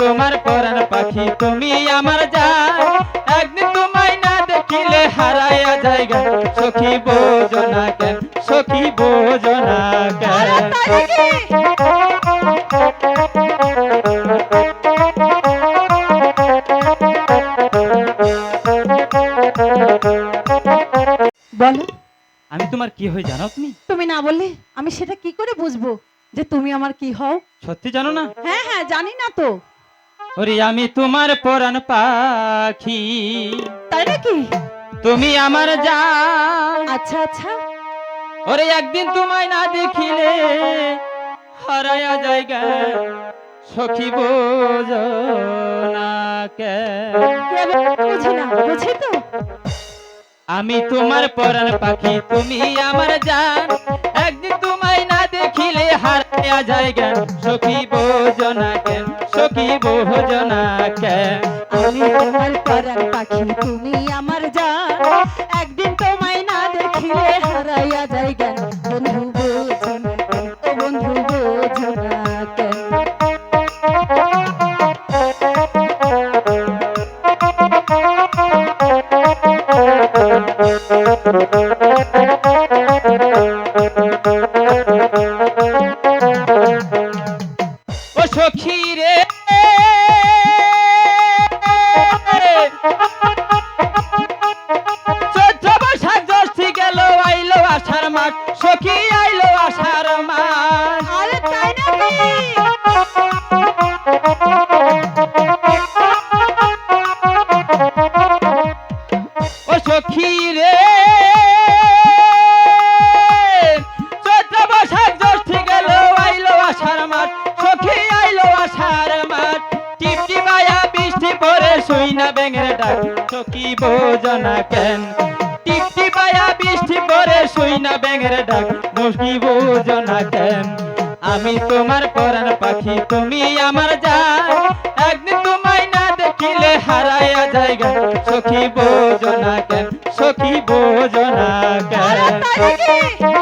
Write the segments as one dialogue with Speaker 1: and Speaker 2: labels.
Speaker 1: তোমার পরাণ পাখি তুমি আমার জান একদিন তোমায় না দেখিলে হারাইয়া জায়গা সখী বোঝো না কেন সখী বোঝো না
Speaker 2: আরে
Speaker 1: কেন।
Speaker 2: বলো।
Speaker 1: আমি তোমার কি হয়ে জানো তুমি?
Speaker 2: তুমি না বললে আমি সেটা কি করে বুঝব যে তুমি আমার কি হও?
Speaker 1: সত্যি জানো না?
Speaker 2: হ্যাঁ হ্যাঁ জানি না তো।
Speaker 1: ওরে আমি তোমার পরাণ পাখি।
Speaker 2: তাই নাকি?
Speaker 1: তুমি আমার জান।
Speaker 2: আচ্ছা আচ্ছা।
Speaker 1: ওরে একদিন তোমায় না দেখিলে হারায়া জায়গা সখী বোঝো না
Speaker 2: কে। বুঝি না বুঝি তো।
Speaker 1: আমি তোমার পরাণ পাখি তুমি আমার জান। একদিন তোমায় না দেখিলে হারায়া জায়গা সখী বোঝো না
Speaker 2: আমি তোমার পাখি তুমি আমার জান। একদিন তোমায় না দেখিলে হারাইয়া যাই জ্ঞান। বন্ধু ও বন্ধু
Speaker 1: সখী শুই না ব্যাঙের ডাক সখী বোঝো না কেন? টিপ টিপায়া বৃষ্টি পরে শুই না ব্যাঙের ডাক সখী বোঝো না কেন? আমি তোমার পরাণ পাখি, তুমি আমার জান একদিন তোমায় না দেখিলে হারাইয়া জায়গা সখী বোঝো না কেন? সখী বোঝো না
Speaker 2: আরে
Speaker 1: কেন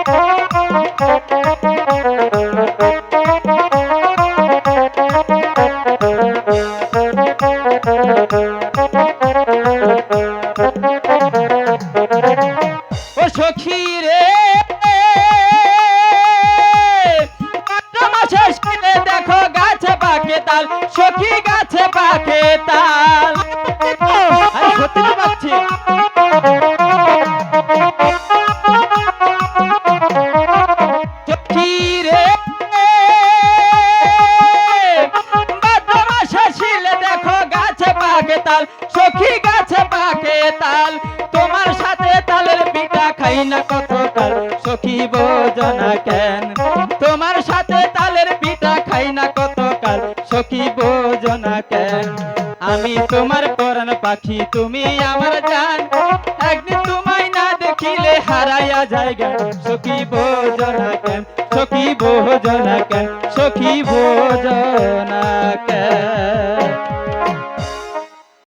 Speaker 1: তাল, সখী গাছে পাকে তাল। তোমার সাথে তালের পিঠা খাই না কত কাল সখী বোঝো কেন, তোমার সাথে তালের পিঠা খাই না কত কাল সখী বোঝো কেন, আমি তোমার পরাণ পাখি, তুমি আমার জান। একদিন তোমায় না দেখিলে হারাইয়া জায়গা সখী বোঝো না কেন, সখী বোঝো কেন, সখী বোঝো। কেন